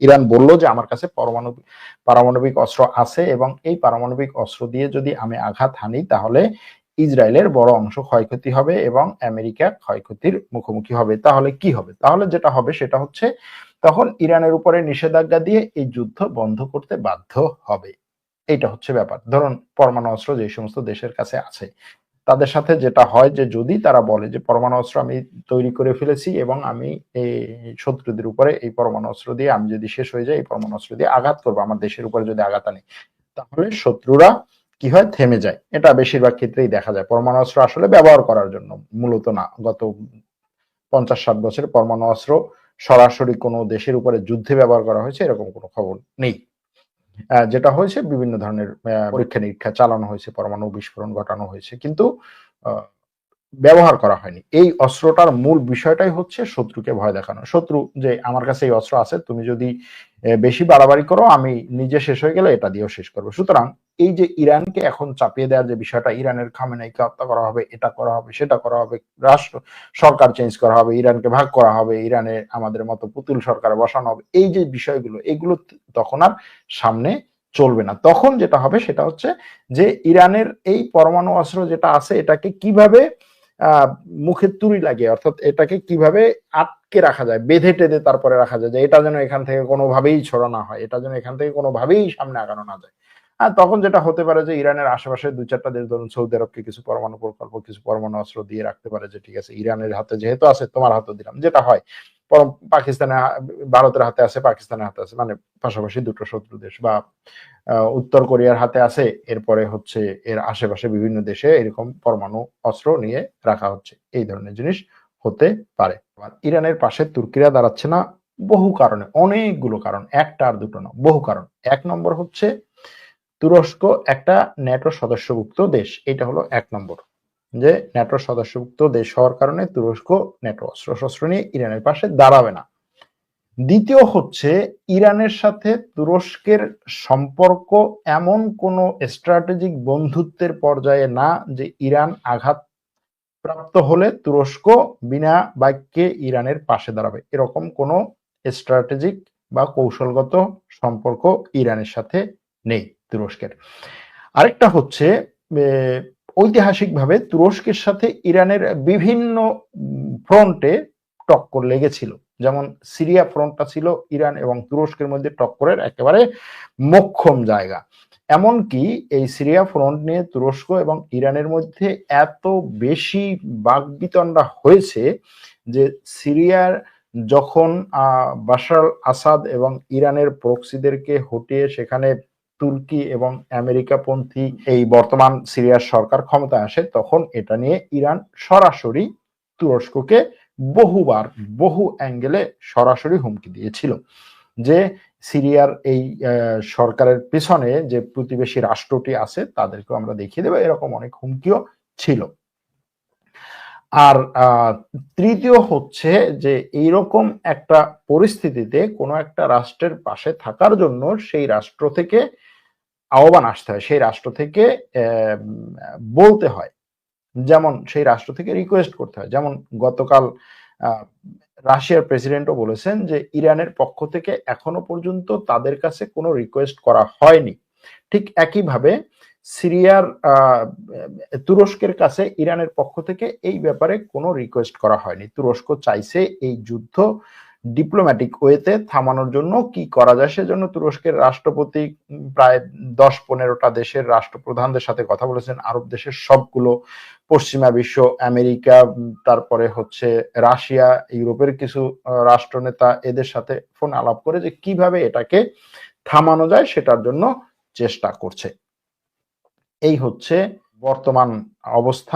Iran বলল যে আমার কাছে পারমাণবিক পারমাণবিক অস্ত্র আছে এবং এই পারমাণবিক অস্ত্র দিয়ে যদি আমি আঘাত হানি, তাহলে ইসরায়েলের বড় অংশ ক্ষয়ক্ষতি হবে এবং আমেরিকা ক্ষয়ক্ষতির মুখোমুখি হবে। তাহলে কি হবে? তাহলে যেটা হবে সেটা হচ্ছে, তখন ইরানের উপরে নিষেধাজ্ঞা দিয়ে এই যুদ্ধ বন্ধ করতে বাধ্য হবে। এটা হচ্ছে ব্যাপার। ধরুন, পরমাণু অস্ত্র যে সমস্ত দেশের কাছে আছে তাদের সাথে যেটা হয় যে যদি তারা বলে যে পরমাণু অস্ত্র আমি তৈরি করে ফেলেছি এবং আমি এই শত্রুদের উপরে এই পরমাণু অস্ত্র দিয়ে আমি যদি শেষ হয়ে যাই, এই পরমাণু অস্ত্র দিয়ে আঘাত করব, আমার দেশের উপরে যদি আঘাত আনি, তাহলে শত্রুরা কি হয়? থেমে যায়। এটা বেশিরভাগ ক্ষেত্রেই দেখা যায়। পরমাণু অস্ত্র আসলে ব্যবহার করার জন্য, মূলত না। গত পঞ্চাশ ষাট বছরে পরমাণু অস্ত্র সরাসরি কোনো দেশের উপরে যুদ্ধে ব্যবহার করা হয়েছে, এরকম কোনো খবর নেই। যেটা হয়েছে বিভিন্ন ধরনের পরীক্ষা। নিরীক্ষা চালানো হয়েছে পরমাণু বিস্ফোরণ ঘটানো হয়েছে। কিন্তু আহ, ব্যবহার করা হয়নি। এই অস্ত্রটার মূল বিষয়টাই হচ্ছে শত্রুকে ভয় দেখানো। শত্রু যে, আমার কাছে এই অস্ত্র আছে, তুমি যদি বেশি বাড়াবাড়ি করো, আমি নিজে শেষ হয়ে গেলে এটা দিয়েও শেষ করব। সুতরাং এই যে ইরানকে এখন চাপিয়ে দেওয়ার যে বিষয়টা, ইরানের খামেনাইকে হত্যা করা হবে, এটা করা হবে, সেটা করা হবে, রাষ্ট্র, সরকার চেঞ্জ করা হবে, ইরানকে ভাগ করা হবে, ইরানে আমাদের মতো পুতুল সরকার বসানো হবে, এই যে বিষয়গুলো, এগুলো তখন আর সামনে চলবে না। তখন যেটা হবে সেটা হচ্ছে যে, ইরানের এই পরমাণু অস্ত্র যেটা আছে, এটাকে কীভাবে মুখে তুড়ি লাগে, অর্থাৎ এটাকে কীভাবে আটকে রাখা যায়, বেঁধে টেঁধে তারপরে রাখা যায়, যে এটা যেন এখান থেকে কোনোভাবেই ছড়ানো হয়, এটা যেন এখান থেকে কোনোভাবেই সামনে আগানো না যায়। আর তখন যেটা হতে পারে যে ইরানের আশেপাশে দু চারটা দেশ, ধরুন সৌদি আরবকে কিছু পরমাণু প্রকল্প, কিছু পরমাণু অস্ত্র দিয়ে রাখতে পারে যে, ঠিক আছে, ইরানের হাতে যেহেতু আছে, তোমার হাতে দিলাম, যেটা হয় পরম পাকিস্তানে ভারতের হাতে আছে, পাকিস্তানের হাতে আছে মানে পাশাপাশি দুটো শত্রু দেশ বা উত্তর কোরিয়ার হাতে আছে, এরপরে হচ্ছে এর আশেপাশে বিভিন্ন দেশে এরকম পরমাণু অস্ত্র নিয়ে রাখা হচ্ছে, এই ধরনের জিনিস হতে পারে। ইরানের পাশে তুর্কিরা দাঁড়াচ্ছে না, বহু কারণে, অনেকগুলো কারণ, একটা আর দুটো না, বহু কারণ। এক নম্বর হচ্ছে তুরস্ক একটা ন্যাটো সদস্যভুক্ত দেশ, এটা হলো এক নম্বর। যে ন্যাটো সদস্যভুক্ত দেশ হওয়ার কারণে তুরস্ক ন্যাটো অস্ত্র শস্ত্র নিয়ে ইরানের পাশে দাঁড়াবে না। দ্বিতীয় হচ্ছে, ইরানের সাথে তুরস্কের সম্পর্ক এমন কোনো স্ট্র্যাটেজিক বন্ধুত্বের পর্যায়ে না যে ইরান আঘাত প্রাপ্ত হলে তুরস্ক বিনা বাক্যে ইরানের পাশে দাঁড়াবে। এরকম কোনো স্ট্র্যাটেজিক বা কৌশলগত সম্পর্ক ইরানের সাথে নেই তুরস্কের। আরেকটা হচ্ছে ঐতিহাসিকভাবে তুরস্কের সাথে ইরানের বিভিন্ন ফ্রন্টে টক্কর লেগেছিল। যেমন সিরিয়া ফ্রন্টটা ছিল ইরান এবং তুরস্কের মধ্যে টক্করের একেবারে মোক্ষম জায়গা। এমনকি এই সিরিয়া ফ্রন্ট নিয়ে তুরস্ক এবং ইরানের মধ্যে এত বেশি বাগবিতণ্ডা হয়েছে যে সিরিয়ার যখন বাশার আসাদ এবং ইরানের প্রক্সিদেরকে হটিয়ে সেখানে তুর্কি এবং আমেরিকাপন্থী এই বর্তমান সিরিয়ার সরকার ক্ষমতায় আসে, তখন এটা নিয়ে ইরান সরাসরি তুরস্ককে বহুবার, বহু অ্যাঙ্গেলে সরাসরি হুমকি দিয়েছিল যে সিরিয়ার এই সরকারের পেছনে যে প্রতিবেশী রাষ্ট্রটি আছে তাদেরকেও আমরা দেখিয়ে দেবো, এরকম অনেক হুমকিও ছিল। আর তৃতীয় হচ্ছে যে এইরকম একটা পরিস্থিতিতে কোনো একটা রাষ্ট্রের পাশে থাকার জন্য সেই রাষ্ট্র থেকে আহ্বান আসতে হয় সেই রাষ্ট্র থেকে বলতে হয়। যেমন সেই রাষ্ট্র থেকে রিকোয়েস্ট করতে হয়। যেমন গতকাল রাশিয়ার প্রেসিডেন্টও বলেছেন যে ইরানের পক্ষ থেকে এখনও পর্যন্ত তাদের কাছে কোনো রিকোয়েস্ট করা হয়নি। ঠিক একইভাবে সিরিয়ার তুরস্কের কাছে ইরানের পক্ষ থেকে এই ব্যাপারে কোনো রিকোয়েস্ট করা হয়নি। তুরস্ক চাইছে এই যুদ্ধ ডিপ্লোম্যাটিক ওয়েতে থামানোর জন্য কি করা যায় সেজন্য তুরস্কের রাষ্ট্রপতি প্রায় দশ পনেরোটা দেশের রাষ্ট্রপ্রধানদের সাথে কথা বলেছেন। আরব দেশের সবগুলো, পশ্চিমা বিশ্ব, আমেরিকা তারপরে হচ্ছে রাশিয়া, ইউরোপের কিছু রাষ্ট্রনেতা এদের সাথে ফোন আলাপ করে যে কীভাবে এটাকে থামানো যায় সেটার জন্য চেষ্টা করছে। এই হচ্ছে বর্তমান অবস্থা।